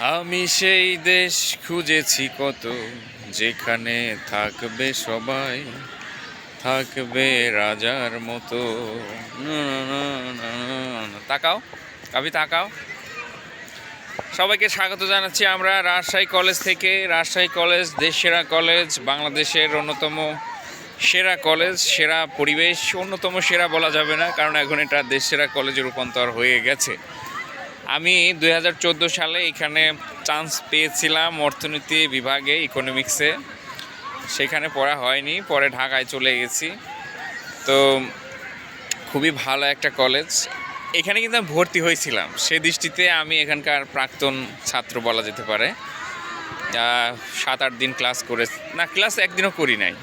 আমি সেই দেশ খুঁজেছি কত, যেখানে থাকবে সবাই, থাকবে রাজার মতো। তাকাও, কবি, তাকাও। সবাইকে স্বাগত জানাচ্ছি আমরা রাজশাহী কলেজ থেকে। রাজশাহী কলেজ, দেশ সেরা কলেজ, বাংলাদেশের অন্যতম সেরা কলেজ, সেরা পরিবেশ, অন্যতম সেরা বলা যাবে না, কারণ এখন এটা দেশ সেরা কলেজে রূপান্তর হয়ে গেছে। আমি দু হাজার চোদ্দ সালে এখানে চান্স পেয়েছিলাম অর্থনীতি বিভাগে ইকোনমিক্সে সেখানে পড়া হয়নি, পরে ঢাকায় চলে গেছি। তো খুবই ভালো একটা কলেজ এখানে কিন্তু আমি ভর্তি হয়েছিলাম। সে দৃষ্টিতে আমি এখানকার প্রাক্তন ছাত্র বলা যেতে পারে। সাত আট দিন ক্লাস করে, না ক্লাস একদিনও করি নাই।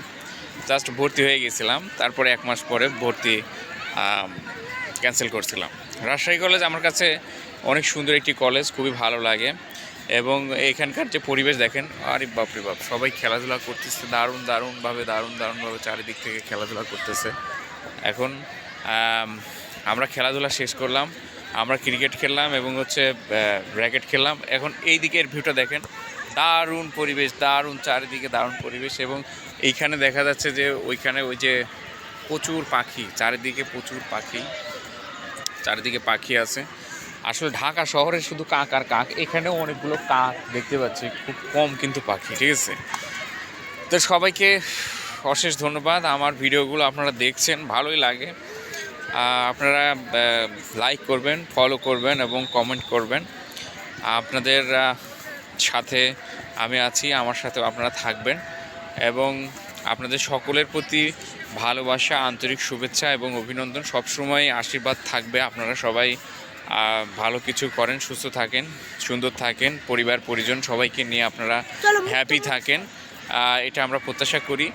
জাস্ট ভর্তি হয়ে গেছিলাম। তারপরে এক মাস পরে ভর্তি ক্যান্সেল করছিলাম। রাজশাহী কলেজ আমার কাছে অনেক সুন্দর একটি কলেজ, খুবই ভালো লাগে। এবং এখানকার যে পরিবেশ দেখেন, আরে বাপরে বাপ, সবাই খেলাধুলা করতেছে, দারুণ, দারুণভাবে দারুণ, দারুণভাবে চারিদিক থেকে খেলাধুলা করতেছে। এখন আমরা খেলাধুলা শেষ করলাম, আমরা ক্রিকেট খেললাম এবং হচ্ছে র্যাকেট খেললাম। এখন এই দিকের ভিউটা দেখেন, দারুণ পরিবেশ, দারুণ চারিদিকে দারুণ পরিবেশ এবং এইখানে দেখা যাচ্ছে যে ওইখানে ওই যে প্রচুর পাখি, চারিদিকে প্রচুর পাখি। চারিদিকে পাখি আছে। আসলে ঢাকা শহরে শুধু কাক আর কাক, এখানেও অনেকগুলো কাক দেখতে পাচ্ছি, খুব কম কিন্তু পাখি, ঠিক আছে? তো সবাইকে অশেষ ধন্যবাদ, আমার ভিডিওগুলো আপনারা দেখছেন, ভালোই লাগে। আপনারা লাইক করবেন ফলো করবেন এবং কমেন্ট করবেন। আপনাদের সাথে আমি আছি, আমার সাথে আপনারা থাকবেন এবং আপনাদের সকলের প্রতি ভালোবাসা আন্তরিক শুভেচ্ছা এবং অভিনন্দন। সবসময় আশীর্বাদ থাকবে আপনারা সবাই। ভালো কিছু করেন সুস্থ থাকেন সুন্দর থাকেন পরিবার পরিজন সবাইকে নিয়ে আপনারা হ্যাপি থাকেন। এটা আমরা প্রত্যাশা করি।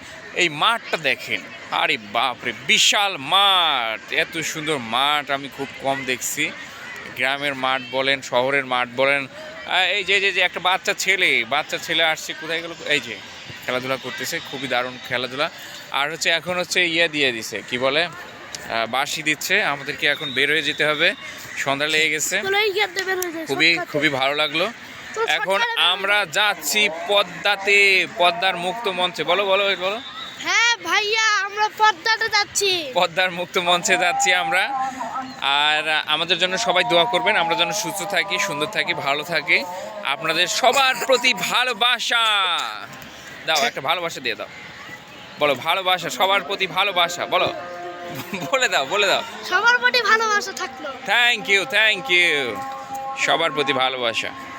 এই মাঠটা দেখেন আরে বাপরে বিশাল মাঠ! এত সুন্দর মাঠ আমি খুব কম দেখছি। গ্রামের মাঠ বলেন শহরের মাঠ বলেন। এই যে যে যে একটা বাচ্চা ছেলে বাচ্চা ছেলে আসছে কোথায় গেল? এই যে খেলাধুলা করতেছে খুবই দারুণ খেলাধুলা। আর হচ্ছে এখন হচ্ছে ইয়ে দিয়ে দিছে কি বলে বাসি দিচ্ছে আমাদেরকে এখন বের হয়ে যেতে হবে। সন্ধ্যা লেগে গেছে। খুবই খুবই ভালো লাগল। এখন আমরা যাচ্ছি পদ্মাতে পদ্মার মুক্ত মঞ্চে। বলো বলো বলো। হ্যাঁ ভাইয়া আমরা পদ্মাতে যাচ্ছি। পদ্মার মুক্ত মঞ্চে যাচ্ছি আমরা। আর আমাদের জন্য সবাই দোয়া করবেন আমরা যেন সুস্থ থাকি সুন্দর থাকি ভালো থাকি। আপনাদের সবার প্রতি ভালোবাসা। দাও একটা ভালোবাসা দিয়ে দাও। বলো ভালোবাসা সবার প্রতি ভালোবাসা বলো। বলে দাও বলে দাও। সবার প্রতি ভালোবাসা থাকল। থ্যাংক ইউ থ্যাংক ইউ সবার প্রতি ভালোবাসা।